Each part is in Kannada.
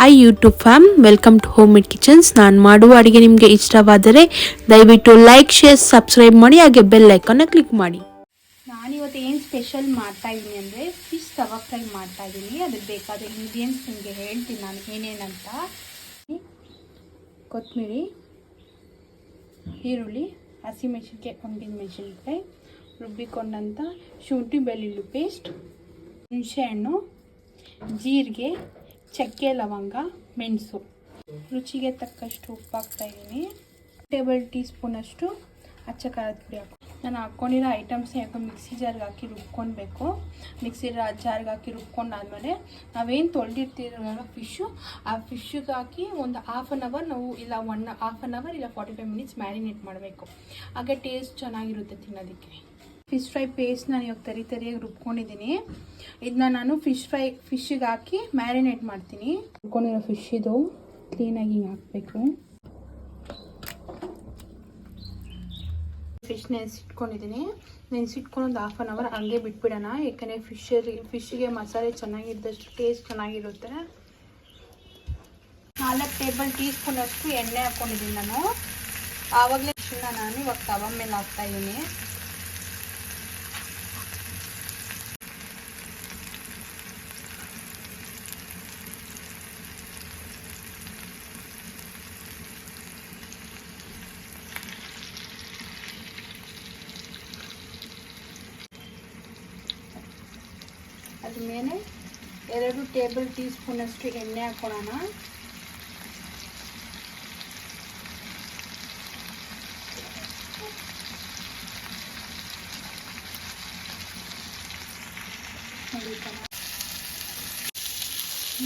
Hi YouTube fam welcome to home made kitchens ನಾನು ಮಾಡುವ ಅಡುಗೆ ನಿಮಗೆ ಇಷ್ಟವಾದರೆ ದಯವಿಟ್ಟು ಲೈಕ್ ಶೇರ್ ಸಬ್ಸ್ಕ್ರೈಬ್ ಮಾಡಿ, ಹಾಗೆ ಬೆಲ್ ಐಕಾನ ಕ್ಲಿಕ್ ಮಾಡಿ. ನಾನಿವತ್ತು ಏನು ಸ್ಪೆಷಲ್ ಮಾಡ್ತಾ ಇದ್ದೀನಿ ಅಂದರೆ ಫಿಶ್ ತವಾ ಫ್ರೈ ಮಾಡ್ತಾ ಇದ್ದೀನಿ ಅದಕ್ಕೆ ಬೇಕಾದ ಇಂಗ್ರೀಡಿಯೆಂಟ್ಸ್ ನಿಮಗೆ ಹೇಳ್ತೀನಿ ನಾನು ಏನೇನಂತ. ಕೊತ್ತಂಬರಿ, ಈರುಳ್ಳಿ ಹಸಿಮೆಣಸಿನ್ಕಾಯಿ ಒಣಗಿನ ಮೆಣಸಿನ್ಕಾಯಿ, ರುಬ್ಬಿಕೊಂಡಂಥ ಶುಂಠಿ ಬೆಳ್ಳುಳ್ಳಿ ಪೇಸ್ಟ್ ಹುಣಸೆಹಣ್ಣು ಜೀರಿಗೆ ಚಕ್ಕೆ, ಲವಂಗ, ಮೆಣಸು. ರುಚಿಗೆ ತಕ್ಕಷ್ಟು ಉಪ್ಪು ಹಾಕ್ತಾ ಇದ್ದೀನಿ. ಟೇಬಲ್ ಟೀ ಸ್ಪೂನಷ್ಟು ಅಚ್ಚ ಖಾರದ ಪುಡಿ ಹಾಕಿ ನಾನು ಹಾಕ್ಕೊಂಡಿರೋ ಐಟಮ್ಸ್ ಯಾಕೋ ಮಿಕ್ಸಿ ಜಾರ್ಗೆ ಹಾಕಿ ರುಬ್ಕೊಳ್ಬೇಕು. ಮಿಕ್ಸಿ ಜಾರ್ಗೆ ಹಾಕಿ ರುಬ್ಕೊಂಡಾದ್ಮೇಲೆ ನಾವೇನು ತೊಳೆದಿರ್ತೀರಲ್ಲ ಫಿಶ್ಶು ಆ ಫಿಶ್ಶಿಗೆ ಹಾಕಿ ಒಂದು ಹಾಫ್ ಆನ್ ಅವರ್ ನಾವು ಇಲ್ಲ ಒನ್ ಹಾಫ್ ಆನ್ ಅವರ್ ಇಲ್ಲ ಫಾರ್ಟಿ ಫೈವ್ ಮಿನಿಟ್ಸ್ ಮ್ಯಾರಿನೇಟ್ ಮಾಡಬೇಕು. ಹಾಗೆ ಟೇಸ್ಟ್ ಚೆನ್ನಾಗಿರುತ್ತೆ ತಿನ್ನೋದಕ್ಕೆ. ಫಿಶ್ ಫ್ರೈ ಪೇಸ್ಟ್ ನಾನು ಇವಾಗ ತರಿ ತರಿಯಾಗಿ ರುಬ್ಕೊಂಡಿದ್ದೀನಿ ಇದನ್ನ ನಾನು ಫಿಶ್ ಫ್ರೈ ಫಿಶ್ಶಿಗೆ ಹಾಕಿ ಮ್ಯಾರಿನೇಟ್ ಮಾಡ್ತೀನಿ. ರುಬ್ಕೊಂಡಿರೋ ಫಿಶ್ ಇದು ಕ್ಲೀನಾಗಿ ಹಿಂಗೆ ಹಾಕಬೇಕು. ಫಿಶ್ ನೆನೆಸಿಟ್ಕೊಂಡಿದ್ದೀನಿ ನೆನೆಸಿಟ್ಕೊಂಡು ಒಂದು ಹಾಫ್ ಆನ್ ಅವರ್ ಹಂಗೆ ಬಿಟ್ಬಿಡೋಣ. ಯಾಕಂದರೆ ಫಿಶಲ್ಲಿ ಫಿಶ್ಗೆ ಮಸಾಲೆ ಚೆನ್ನಾಗಿದ್ದಷ್ಟು ಟೇಸ್ಟ್ ಚೆನ್ನಾಗಿರುತ್ತೆ. ನಾಲ್ಕು ಟೇಬಲ್ ಟೀ ಸ್ಪೂನಷ್ಟು ಎಣ್ಣೆ ಹಾಕ್ಕೊಂಡಿದ್ದೀನಿ ನಾನು. ಆವಾಗಲೇ ಫಿಶನ್ನ ನಾನು ಇವಾಗ ತವ ಮೇಲೆ ಹಾಕ್ತಾ ಅದ್ರ ಮೇಲೆ ಎರಡು ಟೇಬಲ್ ಟೀ ಸ್ಪೂನಷ್ಟು ಎಣ್ಣೆ ಹಾಕ್ಕೊಳ್ಳೋಣ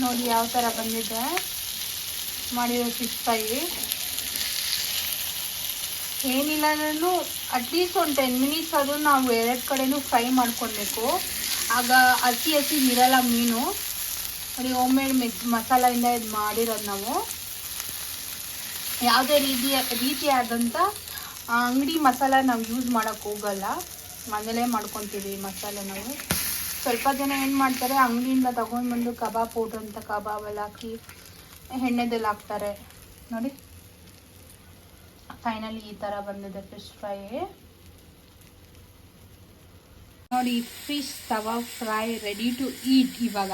ನೋಡಿ ಯಾವ ಥರ ಬಂದಿದೆ. ಮಾಡಿರೋ ಫಿಶ್ ಫ್ರೈ ಏನಿಲ್ಲ ನಾನು ಅಟ್ಲೀಸ್ಟ್ ಒಂದು ಟೆನ್ ಮಿನಿಟ್ಸ್ ಆದರೂ ನಾವು ಎರಡು ಕಡೆನೂ ಫ್ರೈ ಮಾಡ್ಕೊಳ್ಬೇಕು. ಆಗ ಹಸಿ ಹಸಿ ಇರಲ್ಲ ಮೀನು. ನೋಡಿ ಹೋಮ್ ಮೇಡ್ ಮಸಾಲೆಯಿಂದ ಇದು ಮಾಡಿರೋದು ನಾವು. ಯಾವುದೇ ರೀತಿಯ ರೀತಿಯಾದಂಥ ಅಂಗಡಿ ಮಸಾಲ ನಾವು ಯೂಸ್ ಮಾಡೋಕ್ಕೆ ಹೋಗಲ್ಲ. ಮನೇಲೇ ಮಾಡ್ಕೊತೀವಿ ಮಸಾಲೆ ನಾವು. ಸ್ವಲ್ಪ ಜನ ಏನು ಮಾಡ್ತಾರೆ, ಅಂಗಡಿಯಿಂದ ತೊಗೊಂಡ್ಬಂದು ಕಬಾಬ್ ಪೌಡ್ರ್ ಅಂತ ಕಬಾಬ್ ಎಲ್ಲ ಹಾಕಿ ಎಣ್ಣೆದಲ್ಲಿ ಹಾಕ್ತಾರೆ. ನೋಡಿ. ಫೈನಲಿ ಈ ಥರ ಬಂದಿದೆ ಫಿಶ್ ಫ್ರೈ ನೋಡಿ fish tawa fry ready to eat ಇವಾಗ.